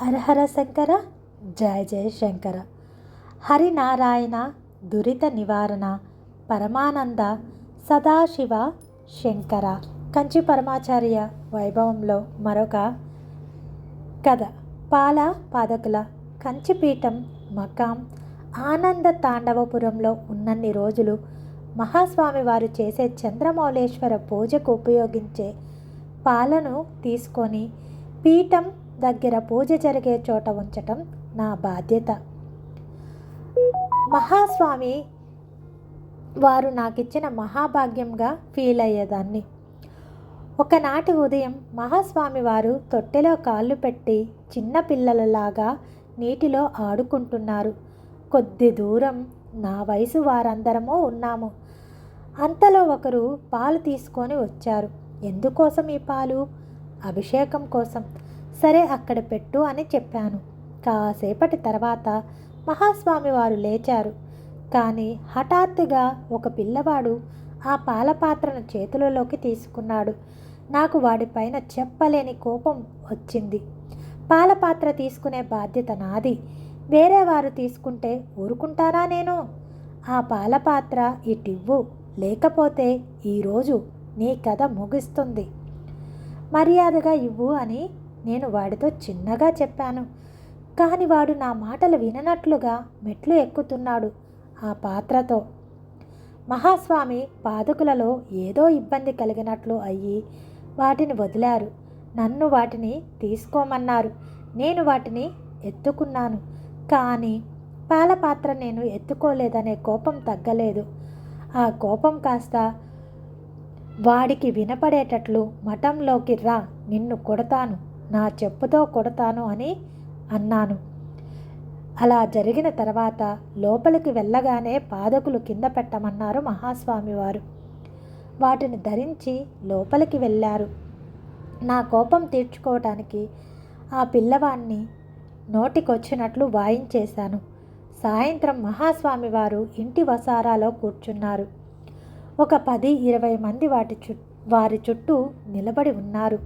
హరహర శంకర జయ జయ శంకర. హరినారాయణ దురిత నివారణ పరమానంద సదాశివ శంకర. కంచి పరమాచార్య వైభవంలో మరొక కథ. పాల పాదకుల కంచిపీఠం మకాం. ఆనంద తాండవపురంలో ఉన్నన్ని రోజులు మహాస్వామి వారు చేసే చంద్రమౌళేశ్వర పూజకు ఉపయోగించే పాలను తీసుకొని పీఠం దగ్గర పూజ జరిగే చోట ఉంచటం నా బాధ్యత. మహాస్వామి వారు నాకిచ్చిన మహాభాగ్యంగా ఫీల్ అయ్యేదాన్ని. ఒకనాటి ఉదయం మహాస్వామి వారు తొట్టెలో కాళ్ళు పెట్టి చిన్న పిల్లలలాగా నీటిలో ఆడుకుంటున్నారు. కొద్ది దూరం నా వయసు వారందరము ఉన్నాము. అంతలో ఒకరు పాలు తీసుకొని వచ్చారు. ఎందుకోసం ఈ పాలు? అభిషేకం కోసం. సరే అక్కడ పెట్టు అని చెప్పాను. కాసేపటి తర్వాత మహాస్వామి వారు లేచారు. కానీ హఠాత్తుగా ఒక పిల్లవాడు ఆ పాల పాత్రను చేతులలోకి తీసుకున్నాడు. నాకు వాడిపైన చెప్పలేని కోపం వచ్చింది. పాల పాత్ర తీసుకునే బాధ్యత నాది. వేరే వారు తీసుకుంటే ఊరుకుంటారా నేను? ఆ పాల పాత్ర ఇటివ్వు. లేకపోతే ఈరోజు నీ కథ ముగుస్తుంది. మర్యాదగా ఇవ్వు అని నేను వాడితో చిన్నగా చెప్పాను. కానీ వాడు నా మాటలు విననట్లుగా మెట్లు ఎక్కుతున్నాడు ఆ పాత్రతో. మహాస్వామి పాదుకులలో ఏదో ఇబ్బంది కలిగినట్లు అయ్యి వాటిని వదిలారు. నన్ను వాటిని తీసుకోమన్నారు. నేను వాటిని ఎత్తుకున్నాను. కానీ పాల పాత్ర నేను ఎత్తుకోలేదనే కోపం తగ్గలేదు. ఆ కోపం కాస్త వాడికి వినపడేటట్లు మఠంలోకి రా నిన్ను కొడతాను. నా చెప్పుతో కొడతాను అని అన్నాను. అలా జరిగిన తర్వాత లోపలికి వెళ్ళగానే పాదకులు కింద పెట్టమన్నారు మహాస్వామి వారు వాటిని ధరించి లోపలికి వెళ్ళారు. నా కోపం తీర్చుకోవటానికి ఆ పిల్లవాణ్ణి నోటికొచ్చినట్లు వాయించేశాను. సాయంత్రం మహాస్వామి వారు ఇంటి వసారాలో కూర్చున్నారు. ఒక పది ఇరవై మంది వాటి చు వారి చుట్టూ నిలబడి ఉన్నారు.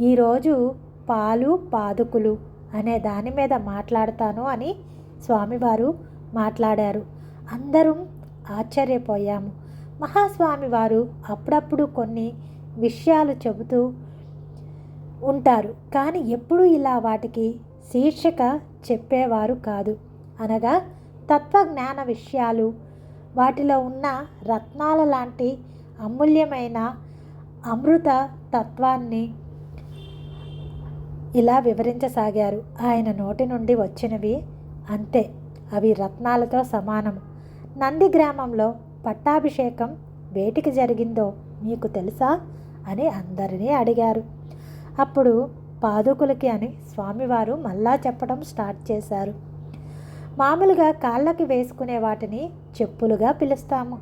ఈరోజు పాలు పాదుకులు అనే దాని మీద మాట్లాడతాను అని స్వామివారు మాట్లాడారు. అందరం ఆశ్చర్యపోయాము. మహాస్వామి వారు అప్పుడప్పుడు కొన్ని విషయాలు చెబుతూ ఉంటారు. కానీ ఎప్పుడు ఇలా వాటికి శీర్షిక చెప్పేవారు కాదు. అనగా తత్వజ్ఞాన విషయాలు వాటిలో ఉన్న రత్నాల లాంటి అమూల్యమైన అమృత తత్వాన్ని ఇలా వివరించసాగారు. ఆయన నోటి నుండి వచ్చినవి అంతే. అవి రత్నాలతో సమానం నంది గ్రామంలో పట్టాభిషేకం వేటికి జరిగిందో మీకు తెలుసా? అని అందరినీ అడిగారు. అప్పుడు పాదుకులకి అని స్వామివారు మళ్ళా చెప్పడం స్టార్ట్ చేశారు. మామూలుగా కాళ్ళకి వేసుకునే వాటిని చెప్పులుగా పిలుస్తాము.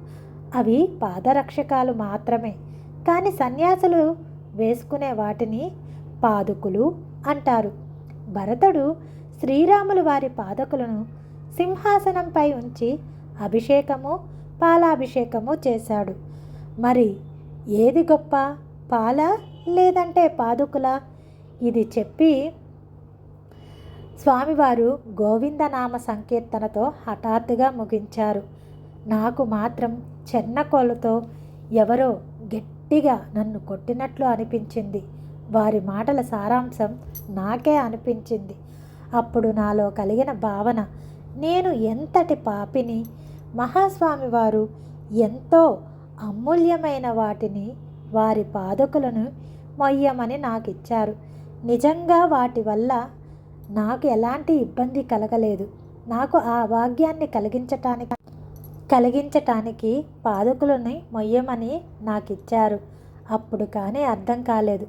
అవి పాదరక్షకాలు మాత్రమే. కానీ సన్యాసులు వేసుకునే వాటిని పాదుకులు అంటారు. భరతుడు శ్రీరాములు వారి పాదకులను సింహాసనంపై ఉంచి అభిషేకము పాలాభిషేకము చేశాడు. మరి ఏది గొప్ప? పాల లేదంటే పాదుకుల? ఇది చెప్పి స్వామివారు గోవిందనామ సంకీర్తనతో హఠాత్తుగా ముగించారు. నాకు మాత్రం చెన్నకోలతో ఎవరో గట్టిగా నన్ను కొట్టినట్లు అనిపించింది. వారి మాటల సారాంశం నాకే అనిపించింది. అప్పుడు నాలో కలిగిన భావన నేను ఎంతటి పాపిని మహాస్వామి వారు ఎంతో అమూల్యమైన వాటిని వారి పాదకులను మొయ్యమని నాకు ఇచ్చారు నిజంగా వాటి వల్ల నాకు ఎలాంటి ఇబ్బంది కలగలేదు. నాకు ఆ భాగ్యాన్ని కలిగించటానికి కలిగించటానికి పాదకులని మొయ్యమని నాకు ఇచ్చారు అప్పుడు కానీ అర్థం కాలేదు.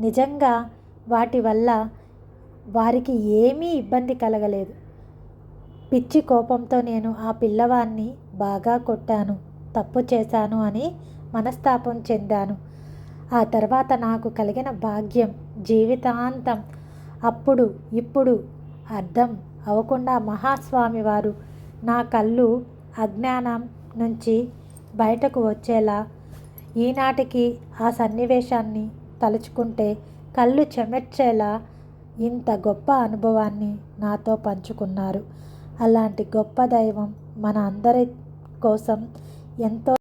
నిజంగా వాటి వల్ల వారికి ఏమీ ఇబ్బంది కలగలేదు. పిచ్చి కోపంతో నేను ఆ పిల్లవాన్ని బాగా కొట్టాను తప్పు చేశాను అని మనస్తాపం చెందాను. ఆ తర్వాత నాకు కలిగిన భాగ్యం జీవితాంతం అప్పుడు ఇప్పుడు అర్థం అవ్వకుండా మహాస్వామి వారు నా కళ్ళు అజ్ఞానం నుంచి బయటకు వచ్చేలా ఈనాటికి ఆ సన్నివేశాన్ని తలుచుకుంటే కళ్ళు చెమెర్చేలా ఇంత గొప్ప అనుభవాన్ని నాతో పంచుకున్నారు. అలాంటి గొప్ప దైవం మన అందరి కోసం ఎంతో